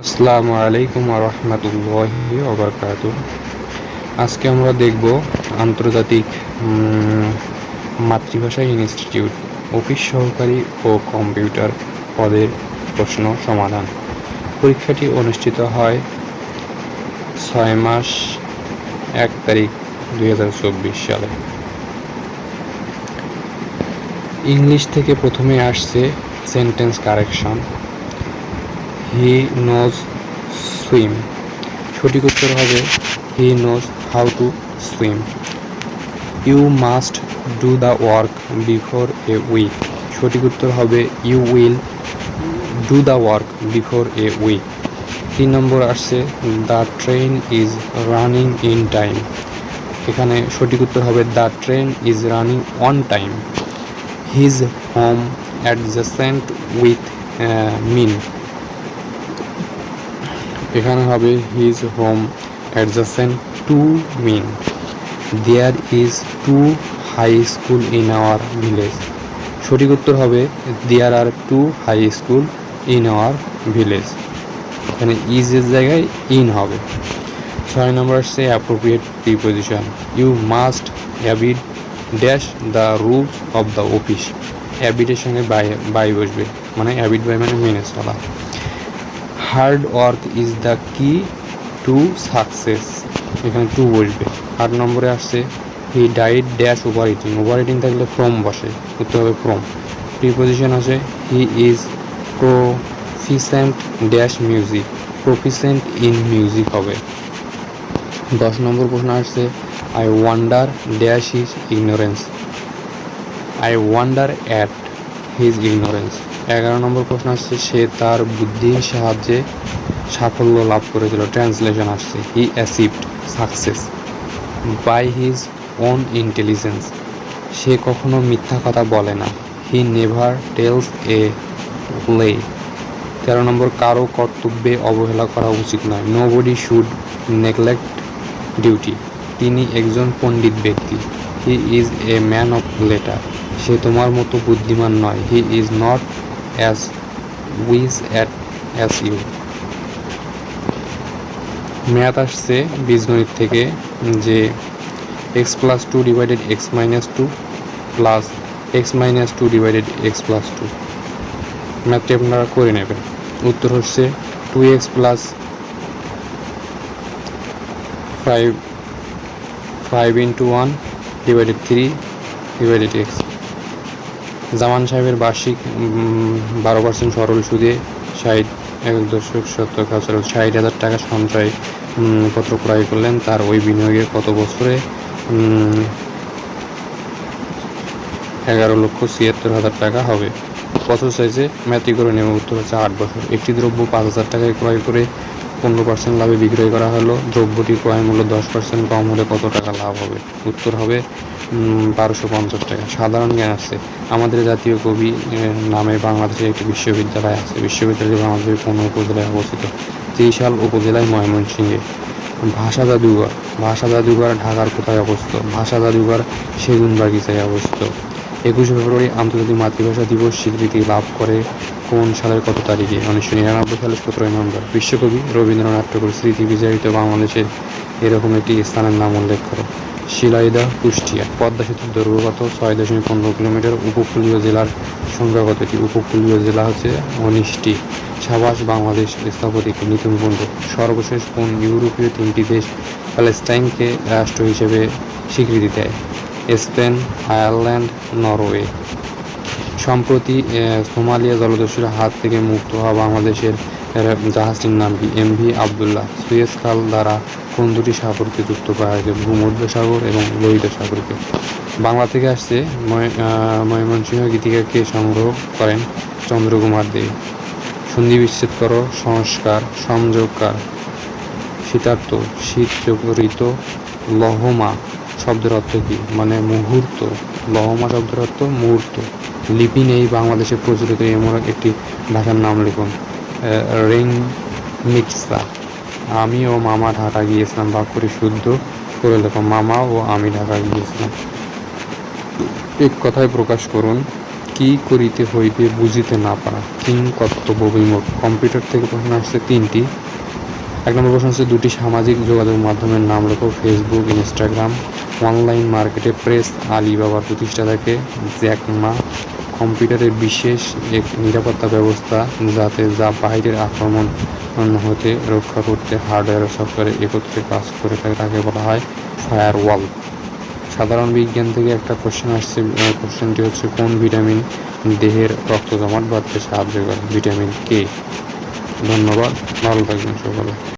আসসালামু আলাইকুম রহমতুল্লাহি ওবরকাত আজকে আমরা দেখব আন্তর্জাতিক মাতৃভাষা ইনস্টিটিউট অফিস সহকারী ও কম্পিউটার পদের প্রশ্ন সমাধান। পরীক্ষাটি অনুষ্ঠিত হয় ছয় মাস এক তারিখ দুই হাজার চব্বিশ সালে। ইংলিশ থেকে প্রথমে আসছে sentence correction. He knows swim. সঠিক উত্তর হবে he knows how to swim. You must do the work before a week. সঠিক উত্তর হবে you will do the work before a week. তিন নম্বর আসছে the train is running in time. এখানে সঠিক উত্তর হবে the train is running on time. His home adjacent with mine. এখানে হবে his home adjacent to mine there is two high school in our village সঠিক উত্তর হবে there are two high school in our village এখানে ইজের জায়গায় in হবে। ছয় নম্বর আসছে appropriate preposition you must abide dash the rules of the office হ্যাবিটের সঙ্গে বাই বাই বসবে। মানে হ্যাবিট বাই মানে মেনে চলা hard work is the key to success. এখানে টু বসবে আট নম্বরে আসছে, he died dash over eating over eating থাকলে ফ্রম বসে উত্তর হবে ফ্রম প্রিপোজিশন আছে, he is proficient dash music. Proficient in music হবে। দশ নম্বর প্রশ্ন আসছে, I wonder dash is ignorance. I wonder at his ignorance এগারো নম্বর প্রশ্ন আসছে, সে তার বুদ্ধির সাহায্যে সাফল্য লাভ করেছিল। ট্রান্সলেশন আসছে he achieved success by his own intelligence সে কখনো মিথ্যা কথা বলে না। হি নেভার টেলস এ লে তেরো নম্বর, কারও কর্তব্যে অবহেলা করা উচিত নয়। Nobody should neglect duty তিনি একজন পণ্ডিত ব্যক্তি। He is a man of letter সে তোমার মতো বুদ্ধিমান নয়। He is not as wise at as you math আসছে বীজগণিত থেকে যে x plus two divided x minus two plus x minus two divided x plus two ম্যাথটি আপনারা করে নেবেন। উত্তর হচ্ছে two x plus five five into one divided three divided x Zaman সাহেবের বার্ষিক বারো পার্সেন্ট সরল সুদে ষাট, এক দশক সত্তর হাজার ষাট হাজার টাকা সঞ্চয় পত্র ক্রয় করলেন। তার ওই বিনিয়োগের কত বছরে? এগারো লক্ষ ছিয়াত্তর হাজার টাকা হবে। বছর সাইজে ম্যাথি করে নেওয়া উত্তর হচ্ছে আট বছর। একটি দ্রব্য পাঁচ হাজার টাকায় ক্রয় করে পনেরো পার্সেন্ট লাভে বিক্রয় করা হলো। দ্রব্যটি ক্রয় মূল্য দশ পার্সেন্ট কম হলে কত টাকা লাভ হবে? উত্তর হবে বারোশো পঞ্চাশ টাকা। সাধারণ জ্ঞান আছে। আমাদের জাতীয় কবি নামে বাংলাদেশে একটি বিশ্ববিদ্যালয় আছে। বিশ্ববিদ্যালয়টি বাংলাদেশের কোনো উপজেলায় অবস্থিত। ত্রিশাল উপজেলায় ময়মনসিংহে। ভাষা জাদুঘর। ভাষা জাদুঘর ঢাকার কোথায় অবস্থিত? ভাষা জাদুঘর সেগুন বাগিচায় অবস্থিত। একুশে ফেব্রুয়ারি আন্তর্জাতিক মাতৃভাষা দিবস স্বীকৃতি লাভ করে কোন সালের কত তারিখে? উনিশশো নিরানব্বই সালের সতেরোই নভেম্বর। বিশ্বকবি রবীন্দ্রনাথ ঠাকুর স্মৃতি বিজড়িত বাংলাদেশের এরকম একটি স্থানের নাম উল্লেখ করো। শিলাইদা, কুষ্টিয়া। পদ্মা সেতুর দৈর্ঘ্য কত ছয় দশমিক পনেরো কিলোমিটার উপকূলীয় জেলার সংখ্যা কত এটি উপকূলীয় জেলা হচ্ছে উনিশটি সাবাস বাংলাদেশ স্থাপতিক নিতুন বন্ধু সর্বশেষ কোন ইউরোপীয় তিনটি দেশ প্যালেস্টাইনকে রাষ্ট্র হিসেবে স্বীকৃতি দেয়? Spain, Ireland, Norway. সম্প্রতি সোমালিয়া জলদস্যুর হাত থেকে মুক্ত হওয়া বাংলাদেশের জাহাজটির নাম কি? M V Abdullah. সুয়েজ খাল দ্বারা কোন দুটি সাগরকে যুক্ত করা হয়েছে? ভূমধ্য সাগর এবং লোহিত সাগরকে। বাংলা থেকে আসছে ময়- ময়মনসিংহ গীতিকাকে সংগ্রহ করেন চন্দ্রকুমার দে। সন্ধি বিচ্ছেদ করো, সংস্কার, সংযোগকার। শীতার্থ শীত চরিত লহমা শব্দের অর্থ কি? মানে মুহূর্ত। লহমা শব্দের অর্থ মুহূর্ত। লিপি নেই বাংলাদেশে প্রচলিত, এমন একটি ভাষার নাম লিখুন। রিং মিক্সা আমি ও মামা ঢাকা গিয়েছিলাম বাক্যটি শুদ্ধ করে লেখো মামা ও আমি ঢাকা গিয়েছিলাম। এক কথায় প্রকাশ করুন, কি করিতে হইবে বুঝিতে না পারা। কিং কর্তব্য বিমূখ কম্পিউটার থেকে প্রশ্ন আসছে তিনটি। এক নম্বর প্রশ্ন হচ্ছে, দুটি সামাজিক যোগাযোগ মাধ্যমের নাম লেখো ফেসবুক ইনস্টাগ্রাম অনলাইন মার্কেটে প্রেস আলিবাবার প্রতিষ্ঠাতাকে জ্যাকমা কম্পিউটারের বিশেষ এক নিরাপত্তা ব্যবস্থা, যাতে যা বাইরের আক্রমণ হতে রক্ষা করতে হার্ডওয়্যার ও সফটওয়্যার একত্রে কাজ করে থাকে, তাকে বলা হয় ফায়ারওয়াল সাধারণ বিজ্ঞান থেকে একটা কোশ্চেন আসছে কোশ্চেনটি হচ্ছে, কোন ভিটামিন দেহের রক্ত জমাট বাঁধতে সাহায্য করে? ভিটামিন কে ধন্যবাদ, ভালো থাকবেন সকলে।